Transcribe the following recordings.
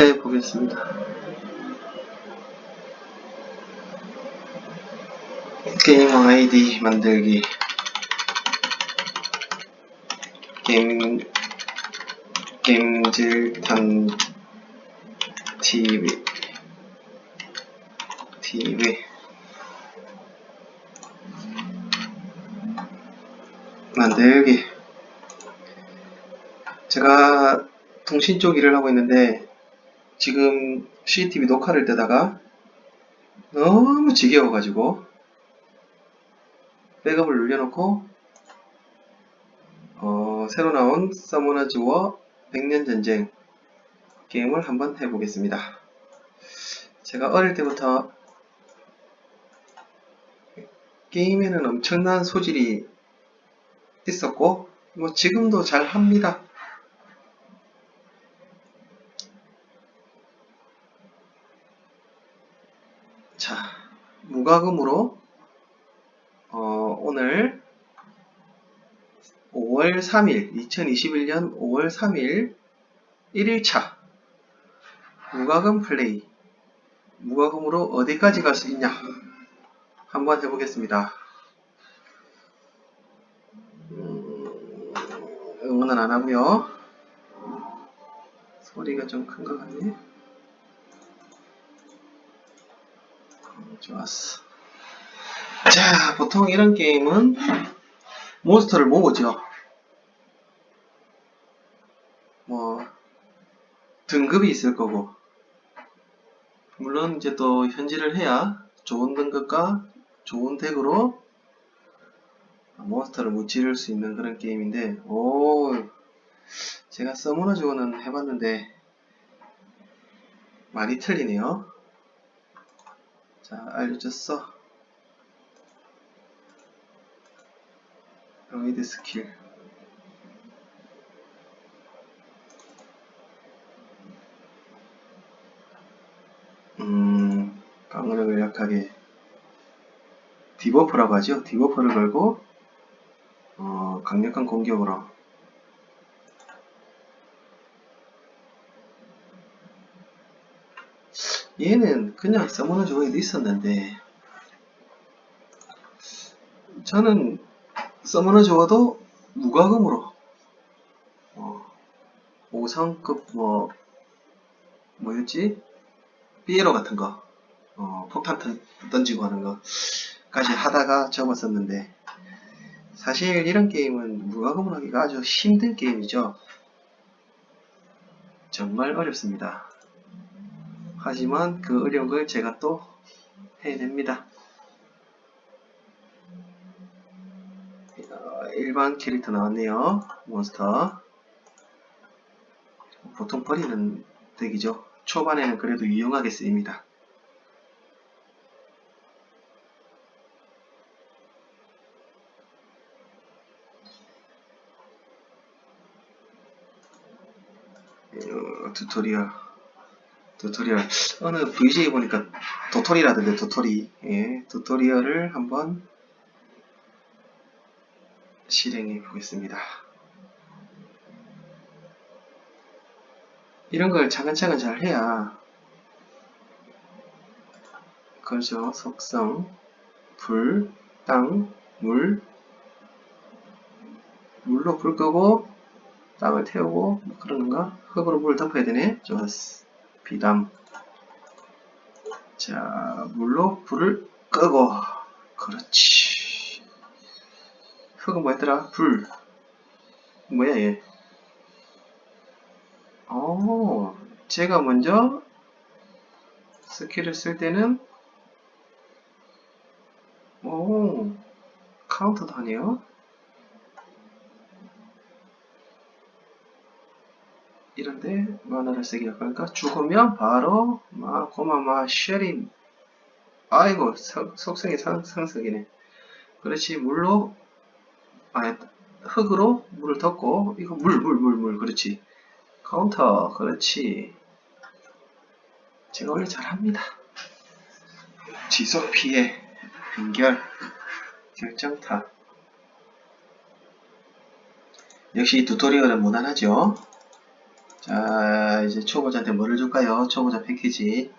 해 보겠습니다. 게임 아이디 만들기. 게임 게임질탄 TV TV 만들기. 제가 통신 쪽 일을 하고 있는데 지금 CCTV 녹화를 뜨다가 너무 지겨워가지고 백업을 눌려놓고 어, 새로 나온 서머너즈 워 백년전쟁 게임을 한번 해보겠습니다. 제가 어릴 때부터 게임에는 엄청난 소질이 있었고 뭐 지금도 잘 합니다. 자, 무과금으로 어, 오늘 5월 3일, 2021년 5월 3일 1일차 무과금 플레이 무과금으로 어디까지 갈 수 있냐 한번 해보겠습니다. 음, 응원은 안 하고요. 소리가 좀 큰 것 같네. 좋았어. 자, 보통 이런 게임은 몬스터를 모으죠. 뭐 등급이 있을 거고 물론 이제 또 현질을 해야 좋은 등급과 좋은 덱으로 몬스터를 무찌를 수 있는 그런 게임인데 오 제가 주어는 해봤는데 많이 틀리네요 자 알려줬어. 로이드 스킬. 음 방어력을 약하게 디버프라고 하죠? 디버프를 걸고 어, 강력한 공격으로 얘는 그냥 서머너 조이도 있었는데 저는 서머너 조어도 무과금으로 어, 5성급 뭐 뭐였지? 삐에로 같은 거 어, 폭탄 던- 던지고 하는 거까지 하다가 접었었는데 사실 이런 게임은 무과금으로 하기가 아주 힘든 게임이죠. 정말 어렵습니다. 하지만 그걸 제가 또 해냅니다. 어, 일반 캐릭터 나왔네요. 몬스터. 보통 버리는 덱이죠. 초반에는 그래도 유용하게 쓰입니다. 어, 튜토리얼 튜토리얼 어느 VJ 보니까 도토리라던데 도토리 예, 튜토리얼을 한번 실행해 보겠습니다. 이런 걸 차근차근 잘 해야 그렇죠. 속성, 불, 땅, 물 물로 불 끄고 땅을 태우고 뭐 그러는 거 흙으로 물을 덮어야 되네. 좋았어. 비담. 자 물로 불을 끄고. 그렇지. 흙은 뭐였더라? 불. 뭐야 얘? 어, 제가 먼저 스킬을 쓸 때는 오 카운터도 하네요 이런데 만화를 쓰기가 그러니까 죽으면 바로 막 고마마 쉐리 아이고 석- 속성이 상, 상승이네. 그렇지 물로 아 흙으로 물을 덮고 이거 물 물 물 물 그렇지. 카운터 그렇지. 제가 원래 잘합니다. 지속 피해 연결 결정타. 역시 튜토리얼은 무난하죠 자, 이제 초보자한테 뭐를 줄까요? 초보자 패키지.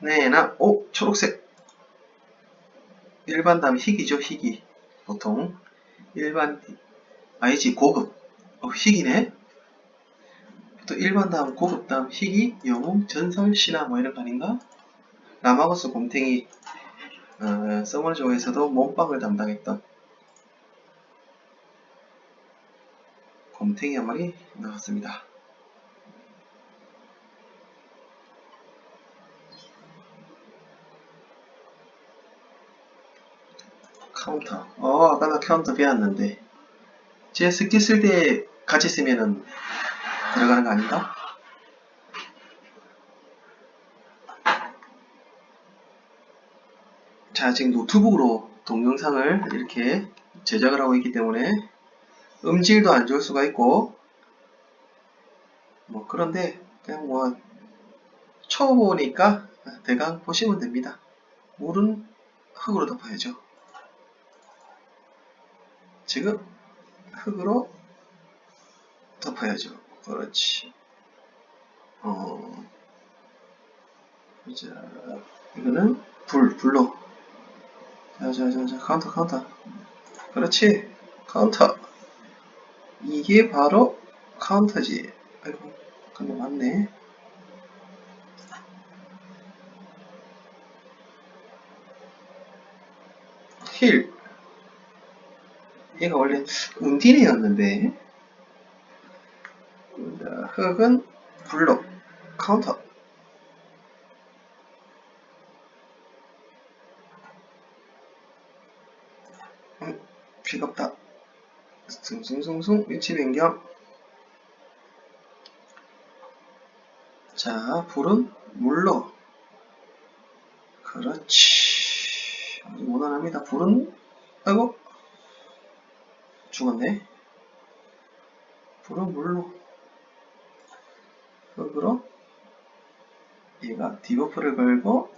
네, 나, 오, 초록색. 일반 다음 희귀죠, 희귀. 보통. 일반, 아니지, 고급. 어, 희귀네? 또 일반 다음 고급 다음 희귀, 영웅, 전설, 신화 뭐 이런 거 아닌가? 라마고스 곰탱이, 어, 서머조에서도 몸빵을 담당했던 곰탱이 한 마리 나왔습니다. 카운터. 어, 아까 나 카운터 배웠는데. 제 스킬 쓸 때 같이 쓰면은 들어가는 거 아닌가? 자, 지금 노트북으로 동영상을 이렇게 제작을 하고 있기 때문에 음질도 안 좋을 수가 있고, 뭐, 그런데, 그냥 뭐, 쳐보니까 대강 보시면 됩니다. 물은 흙으로 덮어야죠. 지금 흙으로 덮어야죠. 그렇지. 어, 자, 이거는 불, 불로. 자, 자, 자, 자, 카운터, 카운터. 그렇지. 카운터. 이게 바로 카운터지. 아이고, 그거 맞네. 힐. 얘가 원래 운디네였는데. 자, 흑은 블록, 카운터. 음, 피가 없다. 숭숭숭숭 위치 변경. 자, 불은 물로. 그렇지. 아주 무난합니다. 불은, 아이고, 죽었네. 불은 물로. 흙으로. 얘가 디버프를 걸고,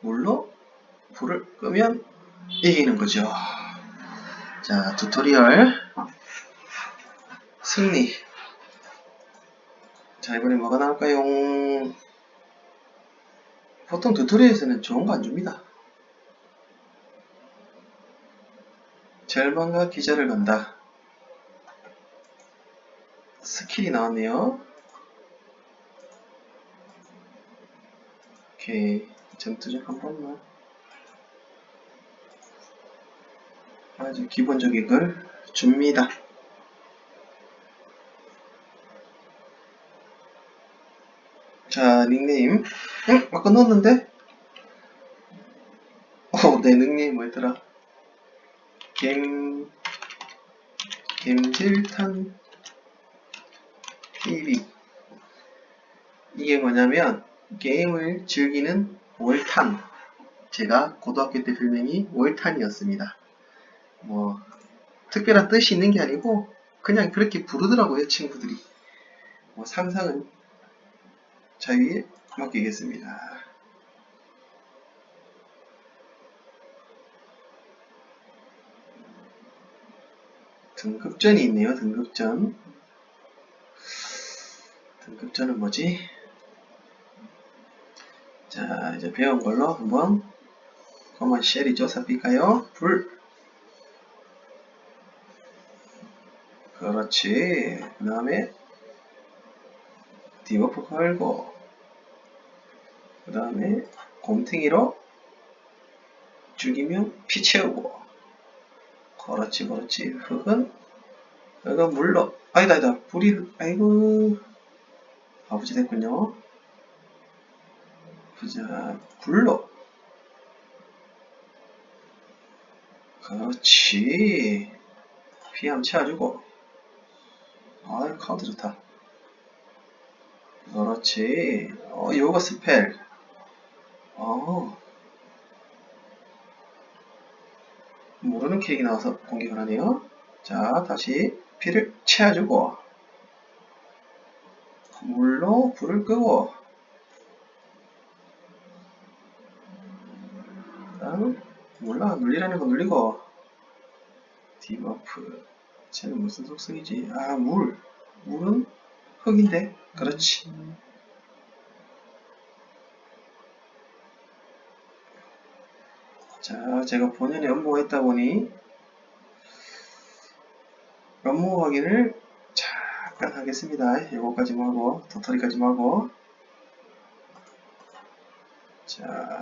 물로 불을 끄면 이기는 거죠. 자, 튜토리얼. 승리. 자, 이번에 뭐가 나올까요? 보통 튜토리얼에서는 좋은 거 안 줍니다. 절망과 기절을 건다. 스킬이 나왔네요. 오케이. 전투적 한 번만. 아주 기본적인 걸 줍니다. 자, 닉네임. 응? 아까 넣었는데? 어, 내 닉네임 뭐였더라? 겜, 겜질탄 TV. 이게 뭐냐면, 게임을 즐기는 월탄. 제가 고등학교 때 별명이 월탄이었습니다. 뭐, 특별한 뜻이 있는 게 아니고, 그냥 그렇게 부르더라고요, 친구들이. 뭐, 상상은 자유에 맡기겠습니다. 등급전이 있네요, 등급전. 등급전은 뭐지? 자, 이제 배운 걸로 한번 커먼 쉘이죠, 삽입까요? 불. 그렇지. 그 다음에 디버프 걸고 그 다음에 곰탱이로 죽이면 피 채우고 그렇지 그렇지 흙은? 흙은 물로. 아니다 아니다. 불이 흙 아이고. 아버지 됐군요. 보자 불로. 그렇지. 피함 채워주고. 아 카운트 좋다. 그렇지. 어 요거 스펠. 어 모르는 캐릭이 나와서 공격을 하네요. 자, 다시 피를 채워주고 물로 불을 끄고 다음 몰라 눌리라는 거 눌리고 디버프 쟤는 무슨 속성이지? 아 물 물은 흙인데 그렇지 자 제가 본연의 업무가 있다 보니 업무 확인을 잠깐 하겠습니다. 요거까지 하고 도토리까지 하고. 자